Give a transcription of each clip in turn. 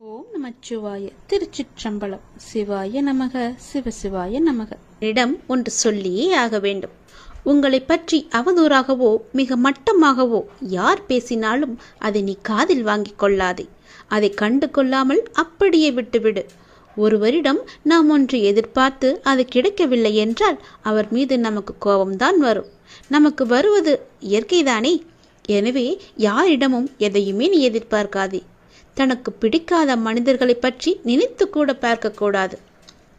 ஓம் நமச்சிவாய. திருச்சிற்றம்பலம். சிவாய நமக. சிவசிவாய நமக. இடம் ஒன்று சொல்லியே ஆக வேண்டும். உங்களை பற்றி அவதூறாகவோ மிக மட்டமாகவோ யார் பேசினாலும் அதை நீ காதில் வாங்கிக் கொள்ளாதே. அதை கண்டு கொள்ளாமல் அப்படியே விட்டுவிடு. ஒருவரிடம் நாம் ஒன்று எதிர்பார்த்து அது கிடைக்கவில்லை என்றால் அவர் மீது நமக்கு கோபம்தான் வரும். நமக்கு வருவது இயற்கைதானே? எனவே யாரிடமும் எதையுமே நீ எதிர்பார்க்காதே. தனக்கு பிடிக்காத மனிதர்களை பற்றி நினைத்து கூட பார்க்கக்கூடாது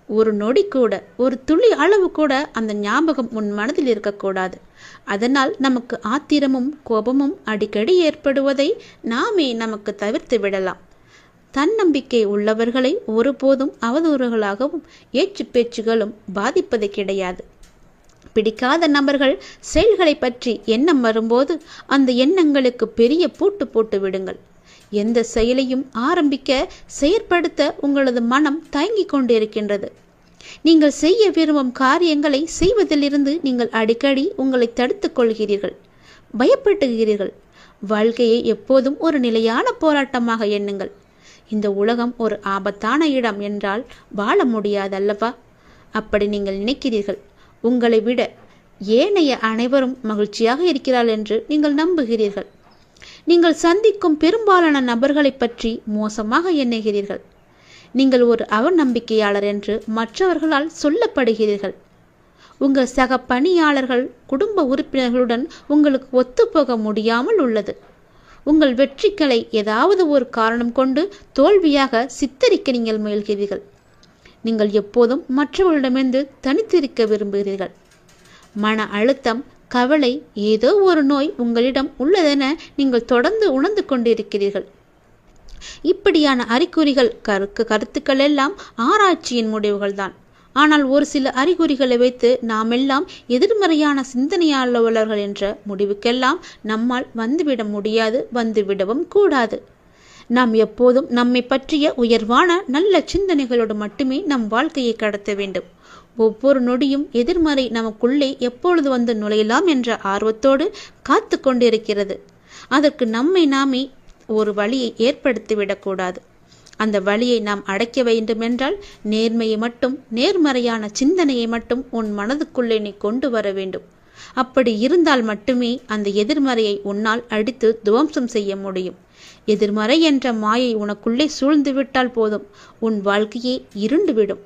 ஒரு நொடி கூட ஒரு துளி அளவு கூட அந்த ஞாபகம் உன் மனதில் இருக்கக்கூடாது அதனால் நமக்கு ஆத்திரமும் கோபமும் அடிக்கடி ஏற்படுவதை நாமே நமக்கு தவிர்த்து விடலாம். தன்னம்பிக்கை உள்ளவர்களை ஒருபோதும் அவதூறுகளாகவும் ஏச்சு பேச்சுகளும் பாதிப்பது கிடையாது. பிடிக்காத நபர்கள் செயல்களை பற்றி எண்ணம் வரும்போது அந்த எண்ணங்களுக்கு பெரிய பூட்டு போட்டு விடுங்கள். எந்த செயலையும் ஆரம்பிக்க செயற்படுத்த உங்களது மனம் தயங்கிக் கொண்டிருக்கின்றது. நீங்கள் செய்ய விரும்பும் காரியங்களை செய்வதிலிருந்து நீங்கள் அடிக்கடி உங்களை தடுத்துக் கொள்கிறீர்கள் பயப்பட்டுகிறீர்கள் வாழ்க்கையை எப்போதும் ஒரு நிலையான போராட்டமாக எண்ணுங்கள். இந்த உலகம் ஒரு ஆபத்தான இடம் என்றால் வாழ முடியாதல்லவா? அப்படி நீங்கள் நினைக்கிறீர்கள். உங்களை விட ஏனைய அனைவரும் மகிழ்ச்சியாக இருக்கிறாள் என்று நீங்கள் நம்புகிறீர்கள். நீங்கள் சந்திக்கும் பெரும்பாலான நபர்களை பற்றி மோசமாக எண்ணுகிறீர்கள். நீங்கள் ஒரு அவநம்பிக்கையாளர் என்று மற்றவர்களால் சொல்லப்படுகிறீர்கள். உங்கள் சக பணியாளர்கள் குடும்ப உறுப்பினர்களுடன் உங்களுக்கு ஒத்துப்போக முடியாமல் உள்ளது. உங்கள் வெற்றிகளை ஏதாவது ஒரு காரணம் கொண்டு தோல்வியாக சித்தரிக்க நீங்கள் முயல்கிறீர்கள். நீங்கள் எப்போதும் மற்றவர்களிடமிருந்து தனித்திருக்க விரும்புகிறீர்கள். மன அழுத்தம் கவலை ஏதோ ஒரு நோய் உங்களிடம் உள்ளதென நீங்கள் தொடர்ந்து உணர்ந்து கொண்டிருக்கிறீர்கள். இப்படியான அறிகுறிகள் கருக்கு கருத்துக்கள் எல்லாம் ஆராய்ச்சியின் முடிவுகள்தான். ஆனால் ஒரு சில அறிகுறிகளை வைத்து நாமெல்லாம் எதிர்மறையான சிந்தனையாளர்கள் என்ற முடிவுக்கெல்லாம் நம்மால் வந்துவிட முடியாது வந்துவிடவும் கூடாது. நாம் எப்போதும் நம்மை பற்றிய உயர்வான நல்ல சிந்தனைகளோடு மட்டுமே நம் வாழ்க்கையை கடத்த வேண்டும். ஒவ்வொரு நொடியும் எதிர்மறை நமக்குள்ளே எப்பொழுது வந்து நுழையலாம் என்ற ஆர்வத்தோடு காத்து கொண்டிருக்கிறது. அதற்கு நம்மை நாமே ஒரு வழியை ஏற்படுத்திவிடக்கூடாது அந்த வழியை நாம் அடைக்க வேண்டுமென்றால் நேர்மையை மட்டும் நேர்மறையான சிந்தனையை மட்டும் உன் மனதுக்குள்ளே நீ கொண்டு வர வேண்டும். அப்படி இருந்தால் மட்டுமே அந்த எதிர்மறையை உன்னால் அடித்து துவம்சம் செய்ய முடியும். எதிர்மறை என்ற மாயை உனக்குள்ளே சூழ்ந்து விட்டால் போதும். உன் வாழ்க்கையே இருண்டுவிடும்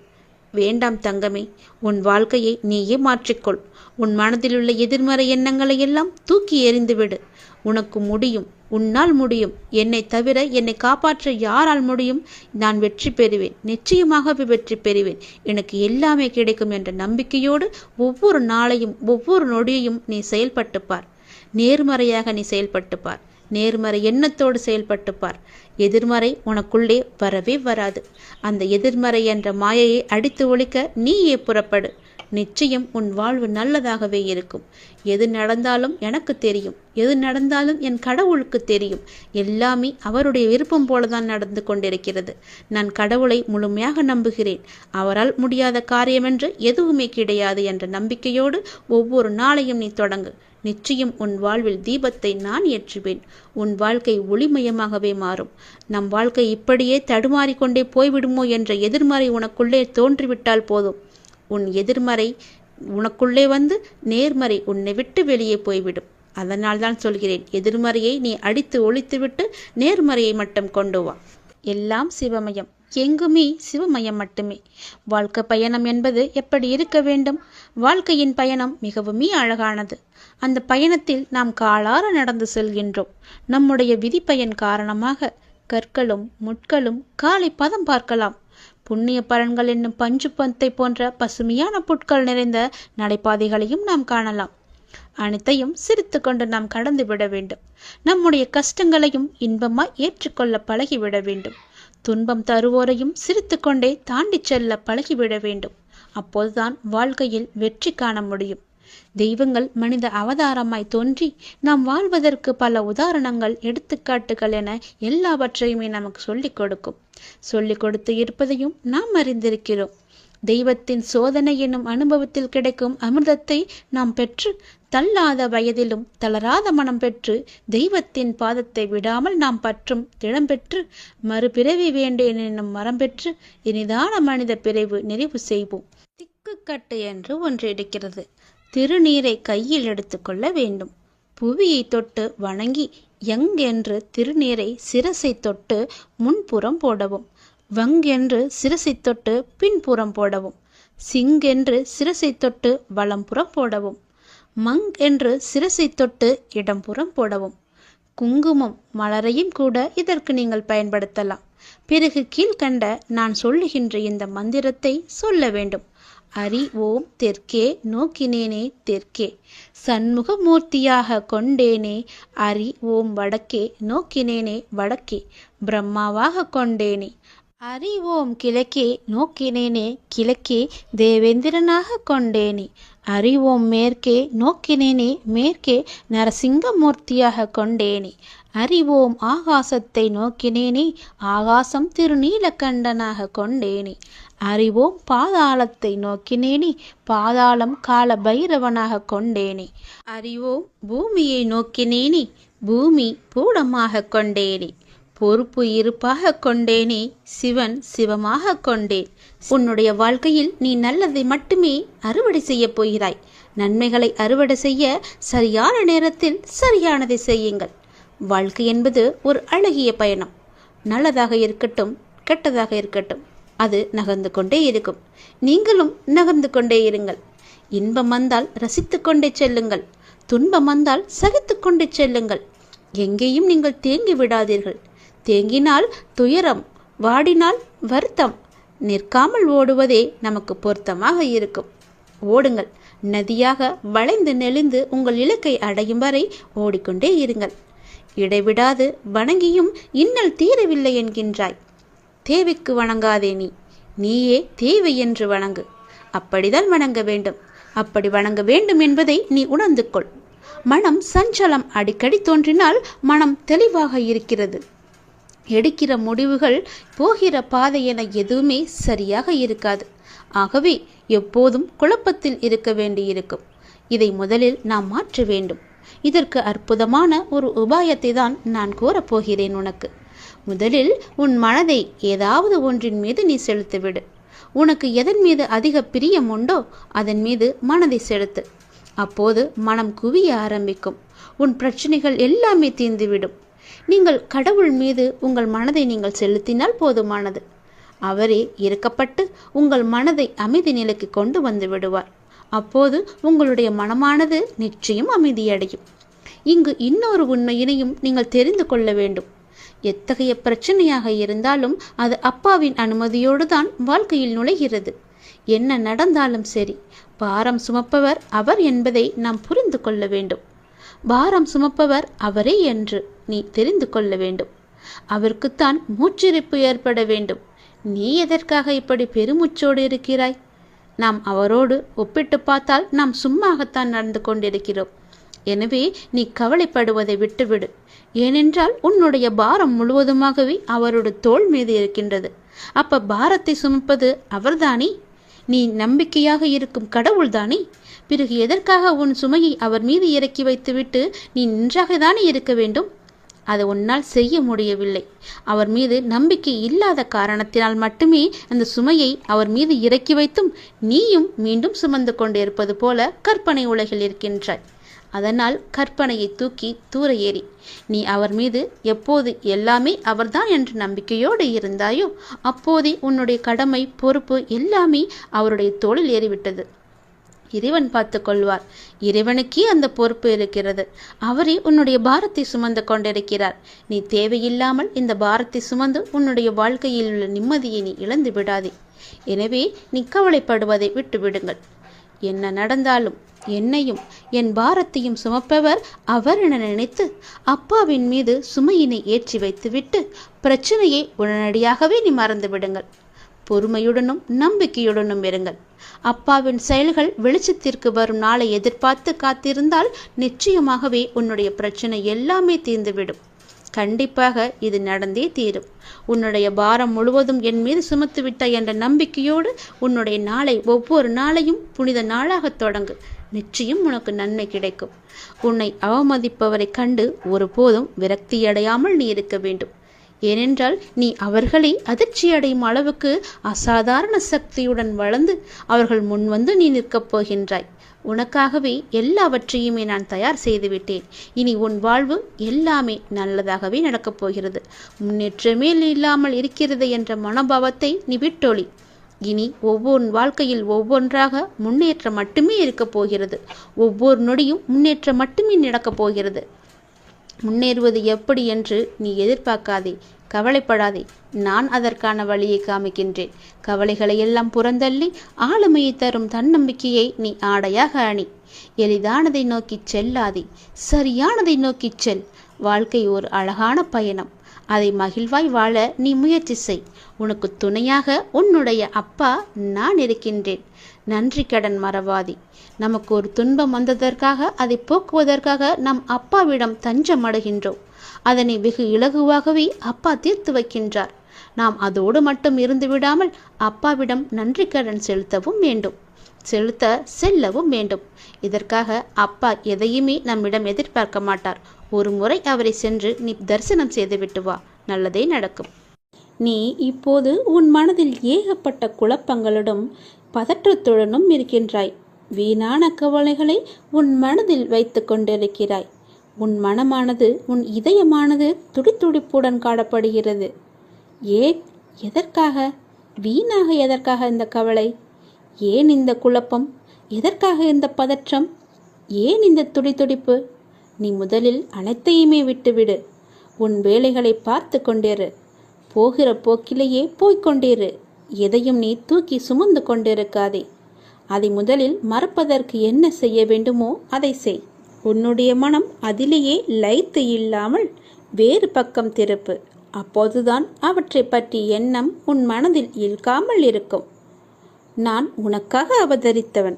வேண்டாம் தங்கமே உன் வாழ்க்கையை நீயே மாற்றிக்கொள். உன் மனதிலுள்ள எதிர்மறை எண்ணங்களை எல்லாம் தூக்கி எறிந்துவிடு. உனக்கு முடியும் உன்னால் முடியும். என்னை தவிர என்னை காப்பாற்ற யாரால் முடியும்? நான் வெற்றி பெறுவேன் நிச்சயமாகவே வெற்றி பெறுவேன். எனக்கு எல்லாமே கிடைக்கும் என்ற நம்பிக்கையோடு ஒவ்வொரு நாளையும் ஒவ்வொரு நொடியையும் நீ செயல்பட்டுப்பார் நேர்மறையாக நீ செயல்பட்டுப்பார் நேர்மறை எண்ணத்தோடு செயல்பட்டு பார். எதிர்மறை உனக்குள்ளே வரவே வராது. அந்த எதிர்மறை என்ற மாயையை அடித்து ஒழிக்க நீயே புறப்படு. நிச்சயம் உன் வாழ்வு நல்லதாகவே இருக்கும். எது நடந்தாலும் எனக்கு தெரியும். எது நடந்தாலும் என் கடவுளுக்கு தெரியும். எல்லாமே அவருடைய விருப்பம் போலதான் நடந்து கொண்டிருக்கிறது. நான் கடவுளை முழுமையாக நம்புகிறேன். அவரால் முடியாத காரியமென்று எதுவுமே கிடையாது என்ற நம்பிக்கையோடு ஒவ்வொரு நாளையும் நீ தொடங்கு. நிச்சயம் உன் வாழ்வில் தீபத்தை நான் ஏற்றுவேன். உன் வாழ்க்கை ஒளிமயமாகவே மாறும். நம் வாழ்க்கை இப்படியே தடுமாறிக்கொண்டே போய்விடுமோ என்ற எதிர்மறை உனக்குள்ளே தோன்றிவிட்டால் போதும். உன் எதிர்மறை உனக்குள்ளே வந்து நேர்மறை உன்னை விட்டு வெளியே போய்விடும். அதனால் தான் சொல்கிறேன் எதிர்மறையை நீ அடித்து ஒழித்துவிட்டு நேர்மறையை மட்டும் கொண்டு வா. எல்லாம் சிவமயம். எங்குமே சிவமயம் மட்டுமே. வாழ்க்கை பயணம் என்பது எப்படி இருக்க வேண்டும்? வாழ்க்கையின் பயணம் மிகவுமே அழகானது. அந்த பயணத்தில் நாம் காலார நடந்து செல்கின்றோம். நம்முடைய விதிப்பயன் காரணமாக கற்களும் முட்களும் காலை பதம் பார்க்கலாம். புண்ணிய பலன்கள் என்னும் பஞ்சு பந்தை போன்ற பசுமையான புட்கள் நிறைந்த நடைபாதைகளையும் நாம் காணலாம். அனைத்தையும் சிரித்து கொண்டு நாம் கடந்து விட வேண்டும். நம்முடைய கஷ்டங்களையும் இன்பமாய் ஏற்றுக்கொள்ள பழகிவிட வேண்டும். துன்பம் தருவோரையும் சிரித்துக்கொண்டே தாண்டி செல்ல பழகிவிட வேண்டும். அப்போதுதான் வாழ்க்கையில் வெற்றி காண முடியும். தெய்வங்கள் மனித அவதாரமாய் தோன்றி நாம் வாழ்வதற்கு பல உதாரணங்கள் எடுத்துக்காட்டுகள் என எல்லாவற்றையுமே நமக்கு சொல்லிக் கொடுக்கும். சொல்லிக் கொடுத்து இருப்பதையும் நாம் அறிந்திருக்கிறோம். தெய்வத்தின் சோதனை என்னும் அனுபவத்தில் கிடைக்கும் அமிர்தத்தை நாம் பெற்று தள்ளாத வயதிலும் தளராத மனம் பெற்று தெய்வத்தின் பாதத்தை விடாமல் நாம் பற்றும் திடம் பெற்று மறுபிறவி வேண்டேன் என்னும் மரம் பெற்று இனிதான மனித பிறவு நிறைவு செய்வோம். திக்குக்கட்டு என்று ஒன்று இருக்கிறது திருநீரை கையில் எடுத்துக்கொள்ள வேண்டும். புவியை தொட்டு வணங்கி யங் என்று திருநீரை சிரசை தொட்டு முன்புறம் போடவும். வங் என்று சிரசை தொட்டு பின்புறம் போடவும். சிங்கென்று சிரசை தொட்டு வலம்புறம் போடவும். மங் என்று சிரசை தொட்டு இடம்புறம் போடவும். குங்குமம் மலரையும் கூட இதற்கு நீங்கள் பயன்படுத்தலாம். பிறகு கீழ்கண்ட நான் சொல்லுகின்ற இந்த மந்திரத்தை சொல்ல வேண்டும். அரி ஓம் தெற்கே நோக்கினேனே தெற்கே. சண்முகமூர்த்தியாக கொண்டேனே. அரி ஓம் வடக்கே நோக்கினேனே வடக்கே. பிரம்மாவாக கொண்டேனே. அரி ஓம் கிழக்கே நோக்கினேனே கிழக்கே. தேவேந்திரனாக கொண்டேனே. அறிவோம் மேற்கே நோக்கினேனே மேற்கே நரசிங்கமூர்த்தியாக கொண்டேனே. அறிவோம் ஆகாசத்தை நோக்கினேனே ஆகாசம் திருநீலகண்டனாக கொண்டேனே. அறிவோம் பாதாளத்தை நோக்கினேனே பாதாளம் கால பைரவனாக கொண்டேனே. அறிவோம் பூமியை நோக்கினேனே பூமி பூடமாக கொண்டேனே. பொறுப்பு இருப்பாக கொண்டேனே சிவன் சிவமாக கொண்டேன். உன்னுடைய வாழ்க்கையில் நீ நல்லதை மட்டுமே அறுவடை செய்யப் போகிறாய். நன்மைகளை அறுவடை செய்ய சரியான நேரத்தில் சரியானதை செய்யுங்கள். வாழ்க்கை என்பது ஒரு அழகிய பயணம். நல்லதாக இருக்கட்டும் கெட்டதாக இருக்கட்டும் அது நகர்ந்து கொண்டே இருக்கும். நீங்களும் நகர்ந்து கொண்டே இருங்கள். இன்பம் வந்தால் ரசித்து கொண்டே செல்லுங்கள். துன்பம் வந்தால் சகித்து கொண்டே செல்லுங்கள். எங்கேயும் நீங்கள் தேங்கி விடாதீர்கள். தேங்கினால் துயரம் வாடினால் வருத்தம் நிற்காமல் ஓடுவதே நமக்கு பொருத்தமாக இருக்கும். ஓடுங்கள். நதியாக வளைந்து நெளிந்து உங்கள் இலக்கை அடையும் வரை ஓடிக்கொண்டே இருங்கள். இடைவிடாது வணங்கியும் இன்னல் தீரவில்லை என்கின்றாய். தேவைக்கு வணங்காதே நீ. நீயே தேவை என்று வணங்கு. அப்படிதான் வணங்க வேண்டும். அப்படி வணங்க வேண்டும் என்பதை நீ உணர்ந்து கொள். மனம் சஞ்சலம் அடிக்கடி தோன்றினால் மனம் தெளிவாக இருக்கிறது. எடுக்கிற முடிவுகள் போகிற பாதை என எதுவுமே சரியாக இருக்காது. ஆகவே எப்போதும் குழப்பத்தில் இருக்க வேண்டியிருக்கும். இதை முதலில் நாம் மாற்ற வேண்டும். இதற்கு அற்புதமான ஒரு உபாயத்தை தான் நான் கூறப்போகிறேன் உனக்கு. முதலில் உன் மனதை ஏதாவது ஒன்றின் மீது நீ செலுத்திவிடு. உனக்கு எதன் மீது அதிக பிரியம் உண்டோ அதன் மீது மனதை செலுத்து. அப்போது மனம் குவிய ஆரம்பிக்கும். உன் பிரச்சனைகள் எல்லாமே தீர்ந்துவிடும். நீங்கள் கடவுள் மீது உங்கள் மனதை நீங்கள் செலுத்தினால் போதுமானது. அவரே இறக்கப்பட்டு உங்கள் மனதை அமைதி நிலைக்கு கொண்டு வந்து விடுவார். அப்போது உங்களுடைய மனமானது நிச்சயம் அமைதியடையும். இங்கு இன்னொரு உண்மையினையும் நீங்கள் தெரிந்து கொள்ள வேண்டும். எத்தகைய பிரச்சனையாக இருந்தாலும் அது அப்பாவின் அனுமதியோடு தான் வாழ்க்கையில் நுழைகிறது. என்ன நடந்தாலும் சரி பாரம் சுமப்பவர் அவர் என்பதை நாம் புரிந்து கொள்ள வேண்டும். பாரம் சுமப்பவர் அவரே என்று. நீ தெரிந்து கொள்ள வேண்டும். அவருக்குத்தான் மூச்சிரிப்பு ஏற்பட வேண்டும். நீ எதற்காக இப்படி பெருமூச்சோடு இருக்கிறாய்? நாம் அவரோடு ஒப்பிட்டு பார்த்தால் நாம் சும்மாகத்தான் நடந்து கொண்டிருக்கிறோம். எனவே நீ கவலைப்படுவதை விட்டுவிடு. ஏனென்றால் உன்னுடைய பாரம் முழுவதுமாகவே அவரோட தோள் மீது இருக்கின்றது. அப்ப பாரத்தை சுமப்பது அவர்தானே? நீ நம்பிக்கையாக இருக்கும் கடவுள்தானே? பிறகு எதற்காக உன் சுமையை அவர் மீது இறக்கி வைத்துவிட்டு நீ நன்றாகத்தானே இருக்க வேண்டும்? அதை உன்னால் செய்ய முடியவில்லை. அவர் மீது நம்பிக்கை இல்லாத காரணத்தினால் மட்டுமே அந்த சுமையை அவர் மீது இறக்கி வைத்தும் நீயும் மீண்டும் சுமந்து கொண்டிருப்பது போல கற்பனை உலகில் இருக்கின்றாய். அதனால் கற்பனையை தூக்கி தூர ஏறி நீ அவர் மீது எப்போது எல்லாமே அவர்தான் என்ற நம்பிக்கையோடு இருந்தாயோ அப்போதே உன்னுடைய கடமை பொறுப்பு எல்லாமே அவருடைய தோளில் ஏறிவிட்டது. இறைவன் பார்த்து கொள்வார். இறைவனுக்கே அந்த பொறுப்பு இருக்கிறது. அவரே உன்னுடைய பாரத்தை சுமந்து கொண்டிருக்கிறார். நீ தேவையில்லாமல் இந்த பாரத்தை சுமந்து உன்னுடைய வாழ்க்கையில் உள்ள நிம்மதியை நீ இழந்து விடாதே. எனவே நீ கவலைப்படுவதை விட்டுவிடுங்கள். என்ன நடந்தாலும் என்னையும் என் பாரத்தையும் சுமப்பவர் அவர் என நினைத்து அப்பாவின் மீது சுமையினை ஏற்றி வைத்துவிட்டு பிரச்சனையை உடனடியாகவே நீ மறந்து விடுங்கள். பொறுமையுடனும் நம்பிக்கையுடனும் இருங்கள். அப்பாவின் செயல்கள் வெளிச்சத்திற்கு வரும் நாளை எதிர்பார்த்து காத்திருந்தால் நிச்சயமாகவே உன்னுடைய பிரச்சனை எல்லாமே தீர்ந்துவிடும். கண்டிப்பாக இது நடந்தே தீரும். உன்னுடைய பாரம் முழுவதும் என் மீது சுமத்துவிட்ட என்ற நம்பிக்கையோடு உன்னுடைய நாளை ஒவ்வொரு நாளையும் புனித நாளாக தொடங்கு. நிச்சயம் உனக்கு நன்மை கிடைக்கும். உன்னை அவமதிப்பவரை கண்டு ஒருபோதும் விரக்தியடையாமல் நீ இருக்க வேண்டும். ஏனென்றால் நீ அவர்களை அதிர்ச்சியடையும் அளவுக்கு அசாதாரண சக்தியுடன் வளர்ந்து அவர்கள் முன்வந்து நீ நிற்கப் போகின்றாய். உனக்காகவே எல்லாவற்றையுமே நான் தயார் செய்துவிட்டேன். இனி உன் வாழ்வு எல்லாமே நல்லதாகவே நடக்கப் போகிறது. முன்னேற்றமே இல்லாமல் இருக்கிறது என்ற மனோபாவத்தை நீ விட்டொழி. இனி ஒவ்வொரு வாழ்க்கையில் ஒவ்வொன்றாக முன்னேற்றம் மட்டுமே இருக்கப் போகிறது. ஒவ்வொரு நொடியும் முன்னேற்றம் மட்டுமே நடக்கப் போகிறது. முன்னேறுவது எப்படி என்று நீ எதிர்பார்க்காதே. கவலைப்படாதே. நான் அதற்கான வழியை காமிக்கின்றேன். கவலைகளை எல்லாம் புறந்தள்ளி ஆளுமையை தரும் தன்னம்பிக்கையை நீ ஆடையாக அணி. எளிதானதை நோக்கிச் செல்லாதே. சரியானதை நோக்கிச் செல். வாழ்க்கை ஒரு அழகான பயணம். அதை மகிழ்வாய் வாழ நீ முயற்சி செய். உனக்கு துணையாக உன்னுடைய அப்பா நான் இருக்கின்றேன். நன்றி கடன் மறவாதி. நமக்கு ஒரு துன்பம் வந்ததற்காக அதை போக்குவதற்காக நம் அப்பாவிடம் தஞ்சம் அடைகின்றோம் அதனை வெகு இலகுவாகவே அப்பா தீர்த்து வைக்கின்றார். நாம் அதோடு மட்டும் இருந்து விடாமல் அப்பாவிடம் நன்றி கடன் செலுத்தவும் வேண்டும். செலுத்த செல்லவும் வேண்டும். இதற்காக அப்பா எதையுமே நம்மிடம் எதிர்பார்க்க மாட்டார். ஒரு முறை அவரை சென்று நீ தரிசனம் செய்துவிட்டு வா. நல்லதே நடக்கும். நீ இப்போது உன் மனதில் ஏகப்பட்ட குழப்பங்களுடன் பதற்றத்துடனும் இருக்கின்றாய். வீணான கவலைகளை உன் மனதில் வைத்து கொண்டிருக்கிறாய். உன் மனமானது உன் இதயமானது துடித்துடிப்புடன் காணப்படுகிறது. ஏன்? எதற்காக? வீணாக எதற்காக இந்த கவலை? ஏன் இந்த குழப்பம்? எதற்காக இந்த பதற்றம்? ஏன் இந்த துடித்துடிப்பு? நீ முதலில் அனைத்தையுமே விட்டுவிடு. உன் வேலைகளை பார்த்து கொண்டிரு. போகிற போக்கிலேயே போய்கொண்டிரு எதையும் நீ தூக்கி சுமந்து கொண்டிருக்காதே. அதை முதலில் மறப்பதற்கு என்ன செய்ய வேண்டுமோ அதை செய். உன்னுடைய மனம் அதிலேயே லைத்து இல்லாமல் வேறு பக்கம் திருப்பு. அப்போதுதான் அவற்றை பற்றி எண்ணம் உன் மனதில் இழுக்காமல் இருக்கும். நான் உனக்காக அவதரித்தவன்.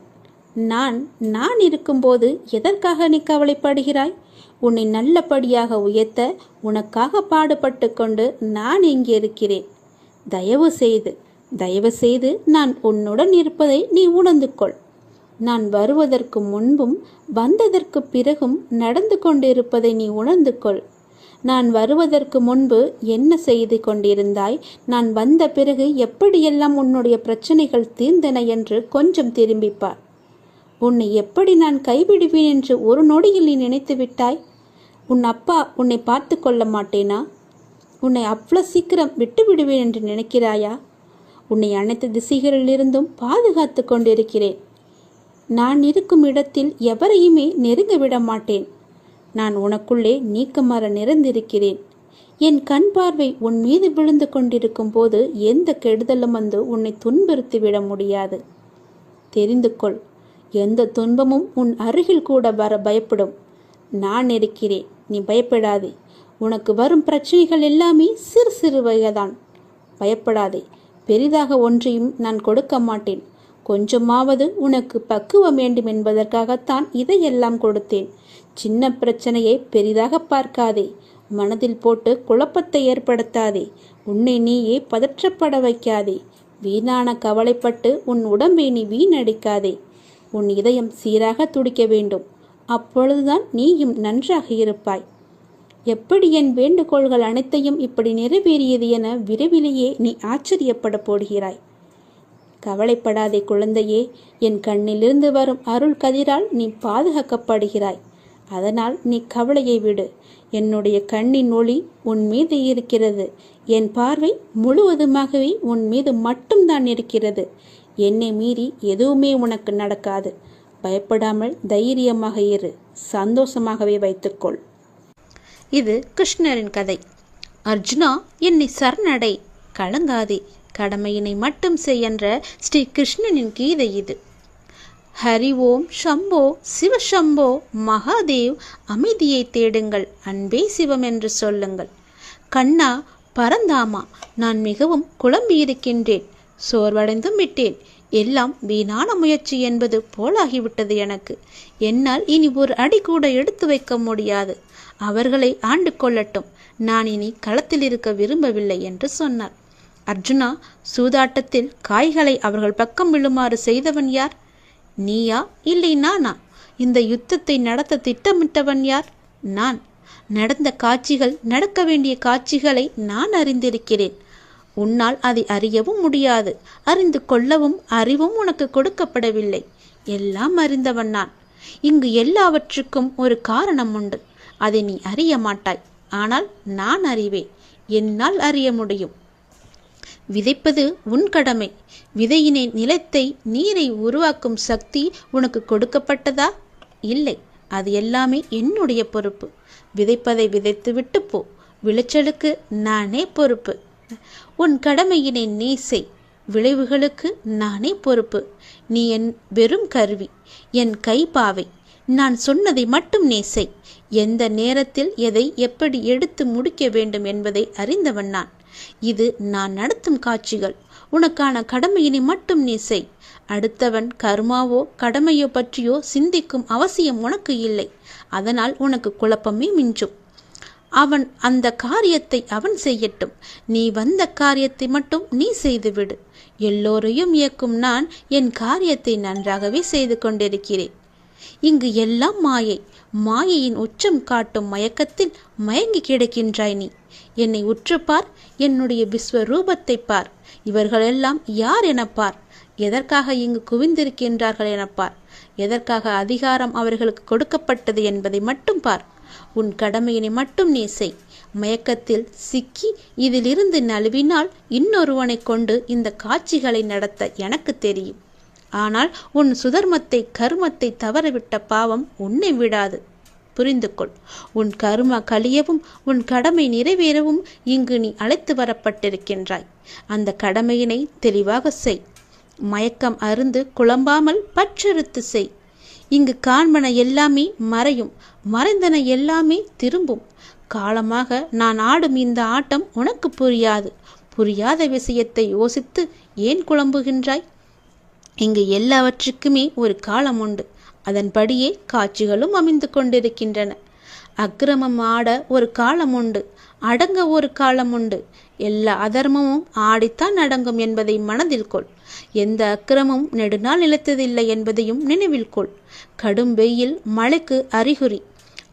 நான் நான் இருக்கும்போது எதற்காக நீ கவலைப்படுகிறாய்? உன்னை நல்லபடியாக உயர்த்த உனக்காக பாடுபட்டு கொண்டு நான் இங்கே இருக்கிறேன். தயவு செய்து தயவு செய்து நான் உன்னுடன் இருப்பதை நீ உணர்ந்து கொள் நான் வருவதற்கு முன்பும் வந்ததற்கு பிறகும் நடந்து கொண்டிருப்பதை நீ உணர்ந்து கொள் நான் வருவதற்கு முன்பு என்ன செய்து கொண்டிருந்தாய்? நான் வந்த பிறகு எப்படியெல்லாம் உன்னுடைய பிரச்சனைகள் தீர்ந்தன என்று கொஞ்சம் திரும்பிப்பார் உன்னை எப்படி நான் கைவிடுவேன் என்று ஒரு நொடியில் நீ நினைத்து விட்டாய்? உன் அப்பா உன்னை பார்த்து கொள்ள மாட்டேனா? உன்னை அவ்வளோ சீக்கிரம் விட்டு விடுவேன் என்று நினைக்கிறாயா? உன்னை அனைத்து திசைகளிலிருந்தும் பாதுகாத்து கொண்டிருக்கிறேன். நான் இருக்கும் இடத்தில் எவரையுமே நெருங்க விட மாட்டேன். நான் உனக்குள்ளே நீக்கமர நிறைந்திருக்கிறேன். என் கண் பார்வை உன் மீது விழுந்து கொண்டிருக்கும் போது எந்த கெடுதலும் வந்து உன்னை துன்புறுத்தி விட முடியாது. தெரிந்து கொள் எந்த துன்பமும் உன் அருகில் கூட வர பயப்படும். நான் இருக்கிறேன். நீ பயப்படாதே. உனக்கு வரும் பிரச்சனைகள் எல்லாமே சிறு சிறு வகைதான். பயப்படாதே. பெரிதாக ஒன்றையும் நான் கொடுக்க மாட்டேன். கொஞ்சமாவது உனக்கு பக்குவம் வேண்டும் என்பதற்காகத்தான் இதையெல்லாம் கொடுத்தேன். சின்ன பிரச்சனையை பெரிதாக பார்க்காதே. மனதில் போட்டு குழப்பத்தை ஏற்படுத்தாதே. உன்னை நீயே பதற்றப்பட வைக்காதே. வீணான கவலைப்பட்டு உன் உடம்பை நீ வீணடிக்காதே. உன் இதயம் சீராக துடிக்க வேண்டும். அப்பொழுதுதான் நீயும் நன்றாக இருப்பாய். எப்படி என் வேண்டுகோள்கள் அனைத்தையும் இப்படி நிறைவேறியது என விரைவிலேயே நீ ஆச்சரியப்பட போடுகிறாய். கவலைப்படாதே குழந்தையே என் கண்ணிலிருந்து வரும் அருள் கதிரால் நீ பாதுகாக்கப்படுகிறாய். அதனால் நீ கவலையை விடு. என்னுடைய கண்ணின் ஒளி உன் மீது இருக்கிறது. என் பார்வை முழுவதுமாகவே உன் மீது மட்டும்தான் இருக்கிறது. என்னை மீறி எதுவுமே உனக்கு நடக்காது. பயப்படாமல் தைரியமாக இரு. சந்தோஷமாகவே வைத்துக்கொள். இது கிருஷ்ணரின் கதை. அர்ஜுனா என்னை சரணடை. கலங்காதே. கடமையினை மட்டும் செய் என்ற ஸ்ரீ கிருஷ்ணனின் கீதை இது. ஹரி ஓம் ஷம்போ சிவசம்போ மகாதேவ் அமைதியை தேடுங்கள். அன்பே சிவம் என்று சொல்லுங்கள். கண்ணா பரந்தாமா. நான் மிகவும் குழம்பியிருக்கின்றேன். சோர்வடைந்தும் விட்டேன். எல்லாம் வீணான முயற்சி என்பது போலாகிவிட்டது எனக்கு. என்னால் இனி ஒரு அடி கூட எடுத்து வைக்க முடியாது. அவர்களை ஆண்டு கொள்ளட்டும். நான் இனி களத்தில் இருக்க விரும்பவில்லை என்று சொன்னார். அர்ஜுனா சூதாட்டத்தில் காய்களை அவர்கள் பக்கம் விழுமாறு செய்தவன் யார்? நீயா? இல்லை நானா? இந்த யுத்தத்தை நடத்த திட்டமிட்டவன் யார்? நான். நடந்த காட்சிகள் நடக்க வேண்டிய காட்சிகளை நான் அறிந்திருக்கிறேன். உன்னால் அதை அறியவும் முடியாது. அறிந்து கொள்ளவும் அறிவும் உனக்கு கொடுக்கப்படவில்லை. எல்லாம் அறிந்தவன் நான். இங்கு எல்லாவற்றுக்கும் ஒரு காரணம் உண்டு. அதை நீ அறிய மாட்டாய். ஆனால் நான் அறிவேன். என்னால் அறிய முடியும். விதைப்பது உன் கடமை. விதையினை நிலத்தை நீரை உருவாக்கும் சக்தி உனக்கு கொடுக்கப்பட்டதா? இல்லை. அது எல்லாமே என்னுடைய பொறுப்பு. விதைப்பதை விதைத்து விட்டு போ. விளைச்சலுக்கு நானே பொறுப்பு. உன் கடமையினை நீ செய். விளைவுகளுக்கு நானே பொறுப்பு. நீ என் வெறும் கருவி என் கைப்பாவை. நான் சொன்னதை மட்டும் நீ செய். எந்த நேரத்தில் எதை எப்படி எடுத்து முடிக்க வேண்டும் என்பதை அறிந்தவன் நான். இது நான் நடத்தும் காட்சிகள். உனக்கான கடமையினை மட்டும் நீ செய். அடுத்தவன் கர்மாவோ கடமையோ பற்றியோ சிந்திக்கும் அவசியம் உனக்கு இல்லை. அதனால் உனக்கு குழப்பமே மிஞ்சும். அவன் அந்த காரியத்தை அவன் செய்யட்டும். நீ வந்த காரியத்தை மட்டும் நீ செய்துவிடு. எல்லோரையும் இயக்கும் நான் என் காரியத்தை நன்றாகவே செய்து கொண்டிருக்கிறேன். இங்கு எல்லாம் மாயை. மாயையின் உச்சம் காட்டும் மயக்கத்தில் மயங்கி கிடக்கின்றாய் நீ. என்னை உற்றுப்பார் என்னுடைய விஸ்வரூபத்தை பார். இவர்களெல்லாம் யார் என பார்? எதற்காக இங்கு குவிந்திருக்கின்றார்கள் என பார். எதற்காக அதிகாரம் அவர்களுக்கு கொடுக்கப்பட்டது என்பதை மட்டும் பார். உன் கடமையினை மட்டும் நீ செய். மயக்கத்தில் சிக்கி இதிலிருந்து நழுவினால் இன்னொருவனை கொண்டு இந்த காட்சிகளை நடத்த எனக்கு தெரியும். ஆனால் உன் சுதர்மத்தை கருமத்தை தவறவிட்ட பாவம் உன்னை விடாது. புரிந்து கொள் உன் கரும கழியவும் உன் கடமை நிறைவேறவும் இங்கு நீ அழைத்து வரப்பட்டிருக்கின்றாய். அந்த கடமையினை தெளிவாக செய். மயக்கம் அருந்து குழம்பாமல் பற்றெடுத்து செய். இங்கு காண்பன எல்லாமே மறையும். மறைந்தன எல்லாமே திரும்பும். காலமாக நான் ஆடும் இந்த ஆட்டம் உனக்கு புரியாது. புரியாத விஷயத்தை யோசித்து ஏன் குழம்புகின்றாய்? இங்கு எல்லாவற்றுக்குமே ஒரு காலம் உண்டு. அதன்படியே காட்சிகளும் அமைந்து கொண்டிருக்கின்றன. அக்கிரமம் ஆட ஒரு காலம் உண்டு. அடங்க ஒரு காலம் உண்டு. எல்லா அதர்மமும் ஆடித்தான் அடங்கும் என்பதை மனதில் கொள். எந்த அக்கிரமும் நெடுநாள் நிலைத்ததில்லை என்பதையும் நினைவில் கொள். கடும் வெயில் மழைக்கு அறிகுறி.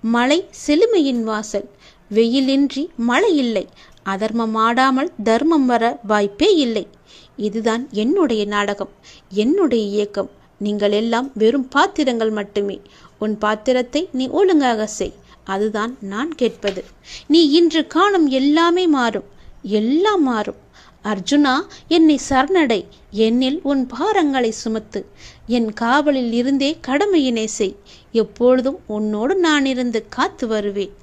மழை செழுமையின் வாசல். வெயிலின்றி மழை இல்லை. அதர்மம் ஆடாமல் தர்மம் வர வாய்ப்பே இல்லை. இதுதான் என்னுடைய நாடகம் என்னுடைய இயக்கம். நீங்கள் எல்லாம் வெறும் பாத்திரங்கள் மட்டுமே. உன் பாத்திரத்தை நீ ஒழுங்காக செய். அதுதான் நான் கேட்பது. நீ இன்று காணும் எல்லாமே மாறும். எல்லாம் மாறும். அர்ஜுனா என்னை சரணடை என்னில் உன் பாரங்களை சுமத்து. என் காவலில் இருந்தே கடமையினை செய். எப்பொழுதும் உன்னோடு நான் இருந்து காத்து வருவேன்.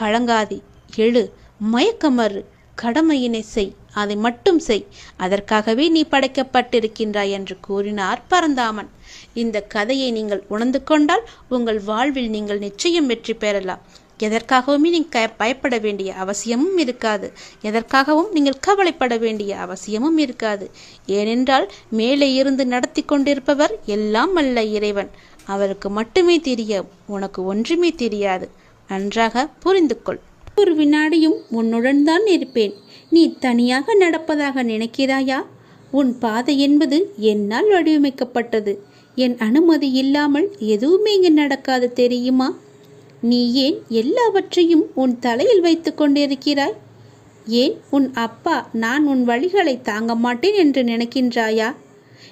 கலங்காதி எழு மயக்கமறு. கடமையினை செய் அதை மட்டும் செய். அதற்காகவே நீ படைக்கப்பட்டிருக்கின்றாய் என்று கூறினார் பரந்தாமன். இந்த கதையை நீங்கள் உணர்ந்து கொண்டால் உங்கள் வாழ்வில் நீங்கள் நிச்சயம் வெற்றி பெறலாம். எதற்காகவுமே நீங்கள் பயப்பட வேண்டிய அவசியமும் இருக்காது. எதற்காகவும் நீங்கள் கவலைப்பட வேண்டிய அவசியமும் இருக்காது. ஏனென்றால் மேலே இருந்து நடத்தி கொண்டிருப்பவர் எல்லாம் அல்ல இறைவன். அவருக்கு மட்டுமே தெரியும் உனக்கு ஒன்றுமே தெரியாது. நன்றாக புரிந்து கொள் ஒரு வினாடியும் உன்னுடன் தான் இருப்பேன். நீ தனியாக நடப்பதாக நினைக்கிறாயா? உன் பாதை என்பது என்னால் வடிவமைக்கப்பட்டது. என் அனுமதி இல்லாமல் எதுவுமே இங்கு நடக்காது தெரியுமா? நீ ஏன் எல்லாவற்றையும் உன் தலையில் வைத்து கொண்டிருக்கிறாய்? ஏன் உன் அப்பா நான் உன் வழிகளை தாங்க மாட்டேன் என்று நினைக்கின்றாயா?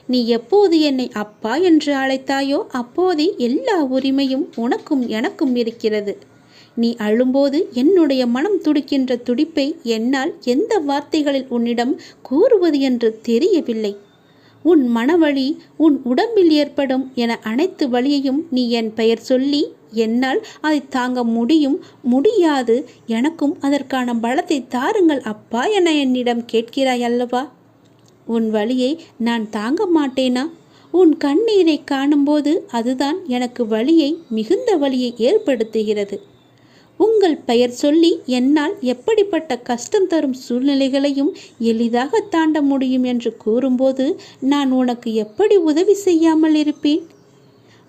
நீ எப்போது என்னை அப்பா என்று அழைத்தாயோ அப்போதே எல்லா உரிமையும் உனக்கும் எனக்கும் இருக்கிறது. நீ அழும்போது என்னுடைய மனம் துடிக்கின்ற துடிப்பை என்னால் எந்த வார்த்தைகளில் உன்னிடம் கூறுவது என்று தெரியவில்லை. உன் மனவழி உன் உடம்பில் ஏற்படும் என அனைத்து வழியையும் நீ என் பெயர் சொல்லி என்னால் அதை தாங்க முடியும் முடியாது. எனக்கும் அதற்கான பலத்தை தாருங்கள் அப்பா என என்னிடம் கேட்கிறாய் அல்லவா? உன் வழியை நான் தாங்க மாட்டேனா? உன் கண்ணீரை காணும்போது அதுதான் எனக்கு வழியை மிகுந்த வழியை ஏற்படுத்துகிறது. உங்கள் பெயர் சொல்லி என்னால் எப்படிப்பட்ட கஷ்டம் தரும் சூழ்நிலைகளையும் எளிதாக தாண்ட முடியும் என்று கூறும்போது நான் உனக்கு எப்படி உதவி செய்யாமல் இருப்பேன்?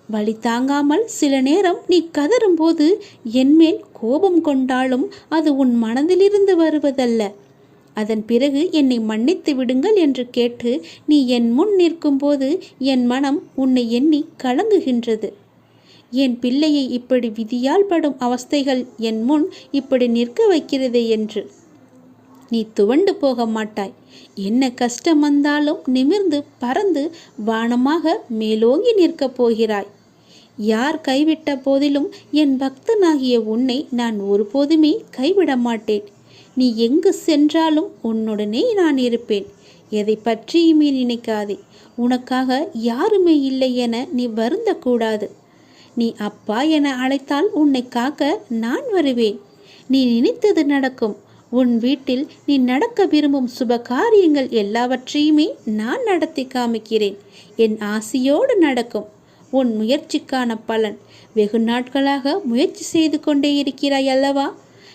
வழி தாங்காமல் சில நேரம் நீ கதறும்போது என்மேல் கோபம் கொண்டாலும் அது உன் மனதிலிருந்து வருவதல்ல. அதன் பிறகு என்னை மன்னித்து விடுங்கள் என்று கேட்டு நீ என் முன் நிற்கும்போது என் மனம் உன்னை எண்ணி கலங்குகின்றது. என் பிள்ளையை இப்படி விதியால் படும் அவஸ்தைகள் என் முன் இப்படி நிற்க வைக்கிறதே என்று. நீ துவண்டு போக மாட்டாய். என்ன கஷ்டம் வந்தாலும் நிமிர்ந்து பறந்து வானமாக மேலோங்கி நிற்கப் போகிறாய். யார் கைவிட்ட போதிலும் என் பக்தனாகிய உன்னை நான் ஒருபோதுமே கைவிட மாட்டேன். நீ எங்கு சென்றாலும் உன்னுடனே நான் இருப்பேன். எதை பற்றியுமே நினைக்காதே. உனக்காக யாருமே இல்லை என நீ வருந்தக்கூடாது. நீ அப்பா என அழைத்தால் உன்னை காக்க நான் வருவேன். நீ நினைத்தது நடக்கும். உன் வீட்டில் நீ நடக்க விரும்பும் சுப காரியங்கள் எல்லாவற்றையுமே நான் நடத்தி காமிக்கிறேன். என் ஆசையோடு நடக்கும். உன் முயற்சிக்கான பலன் வெகு நாட்களாக முயற்சி செய்து கொண்டே இருக்கிறாய் அல்லவா?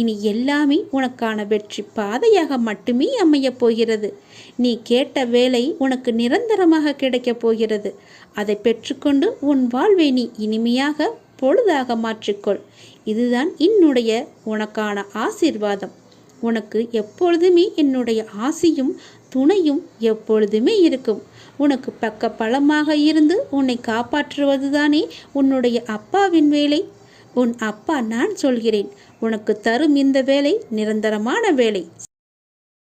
இனி எல்லாமே உனக்கான வெற்றி பாதையாக மட்டுமே அமையப் போகிறது. நீ கேட்ட வேலை உனக்கு நிரந்தரமாக கிடைக்கப் போகிறது. அதை பெற்றுக்கொண்டு உன் வாழ்வை நீ இனிமையாக பொழுதாக மாற்றிக்கொள். இதுதான் என்னுடைய உனக்கான ஆசீர்வாதம். உனக்கு எப்பொழுதுமே என்னுடைய ஆசியும் துணையும் எப்பொழுதுமே இருக்கும். உனக்கு பக்க பலமாக இருந்து உன்னை காப்பாற்றுவதுதானே உன்னுடைய அப்பாவின் வேலை? உன் அப்பா நான் சொல்கிறேன். உனக்கு தரும் இந்த வேலை நிரந்தரமான வேலை.